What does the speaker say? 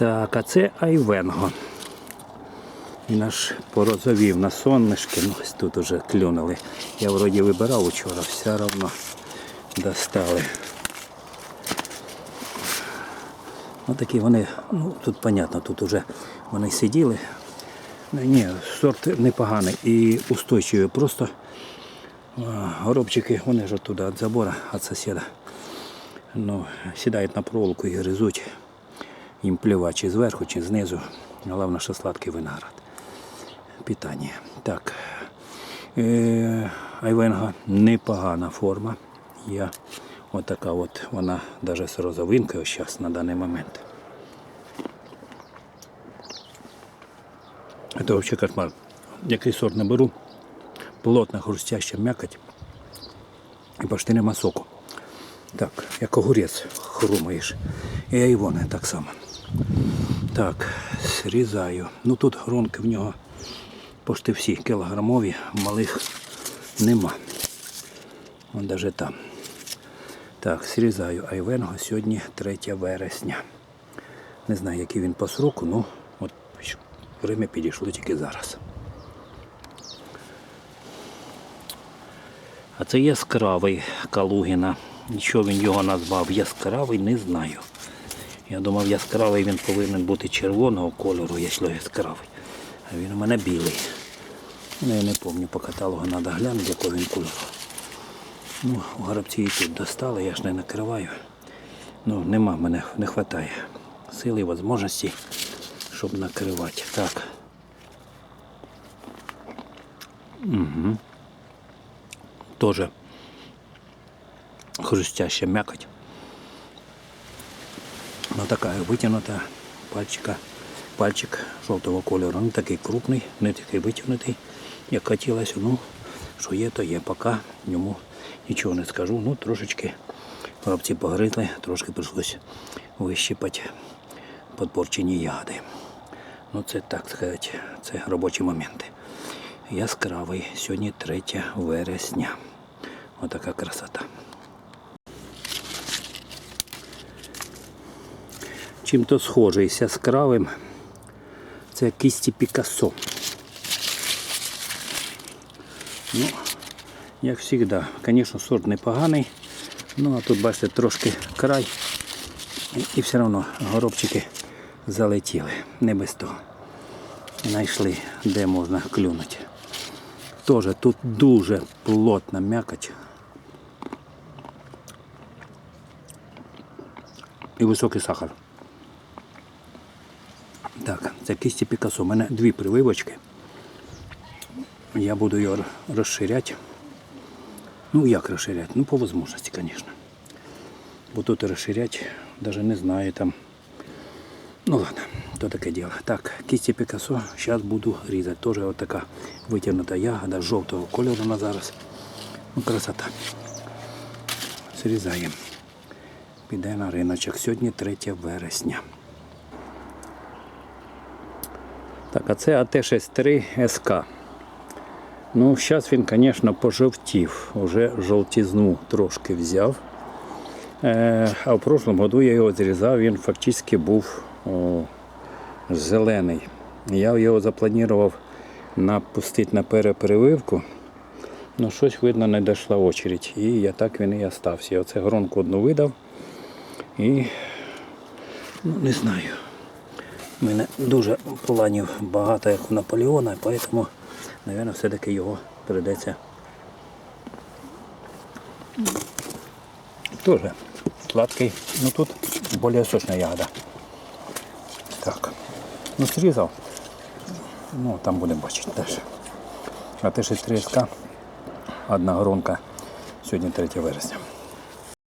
Так, а це Айвенго. Він аж порозовів на сонечки. Ну, ось тут уже клюнули. Я вроді вибирав учора, все одно достали. Ну такі вони, ну тут понятно, тут уже вони сиділи. Ну, ні, сорт непоганий і устойчивий. Просто горобчики, вони ж оттуда від забора, від сусіда. Ну, сідають на проволоку і гризуть. Їм плювати чи зверху, чи знизу. Головне, що сладкий виноград. Питання. Так. Е, Айвенга непогана форма. Я отака от, вона навіть з розовинкою зараз на даний момент. Це взагалі кошмар. Який сорт не беру, плотна хрустяща м'якоть і почти нема соку. Так, як огурець хрумаєш. І айвони так само. Так, зрізаю. Ну тут гронки в нього почти всі кілограмові, малих нема. Вон навіть там. Так, зрізаю айвенго сьогодні 3 вересня. Не знаю, який він по сроку, ну от время підійшло тільки зараз. А це яскравий Калугіна. Нічого він його назвав яскравий, не знаю. Я думав, яскравий він повинен бути червоного кольору, якщо яскравий. А він у мене білий. Ну, я не пам'ятаю, по каталогу треба глянути, якого він кольору. Ну, горобці і тут достали, я ж не накриваю. Ну, нема, мене не вистачає сили і можливості, щоб накривати. Так. Угу. Тоже хрустящая мякоть. Ну такая вытянутая пальчика, пальчик жовтого кольору. Не такий крупний, не такий витягнутий, як хотілося. Ну, що є, то є. Поки йому нічого не скажу. Ну, трошечки горобці погризли, трошки прийшлось вищипати подпорчені ягоди. Ну це так сказати, це робочі моменти. Яскравий. Сьогодні 3 вересня. Отака красота. Чим-то схожий яскравим. Це кісті Пікассо. Ну, як завжди, звісно, сорт непоганий. Ну, а тут, бачите, трошки край. І все одно горобчики залетіли. Не без того. Знайшли, де можна клюнути. Тоже тут дуже плотна м'якоть. І високий сахар. Так, це кисті Пікасо. У мене дві прививочки. Я буду його розширяти. Ну як розширяти? Ну по можливості, звісно. Бо тут розширяти, навіть не знаю там. Ну ладно, то таке діло. Так, кисті Пікасо зараз буду різати. Теж така витягнута ягода жовтого кольору на зараз. Ну, красота. Зрізаємо. Піде на риночок. Сьогодні 3 вересня. Так, а це АТ-63 СК. Ну, зараз він, звісно, пожовтів. Уже жовтізну трошки взяв. Е, а в прошлому году я його зрізав, він фактично був о, зелений. Я його запланував напустити на перепрививку. Ну, щось, видно, не дійшла очередь. І я так він і остався. Я оце гронку одну видав. І ну, не знаю. У мене дуже планів багато, як у Наполеона, тому, мабуть, все-таки його прийдеться. Тоже сладкий. Ну тут більш сочна ягода. Так. Ну срізав. Ну, там будемо бачити далі. А те 6 одна гронка. Сьогодні 3 вересня.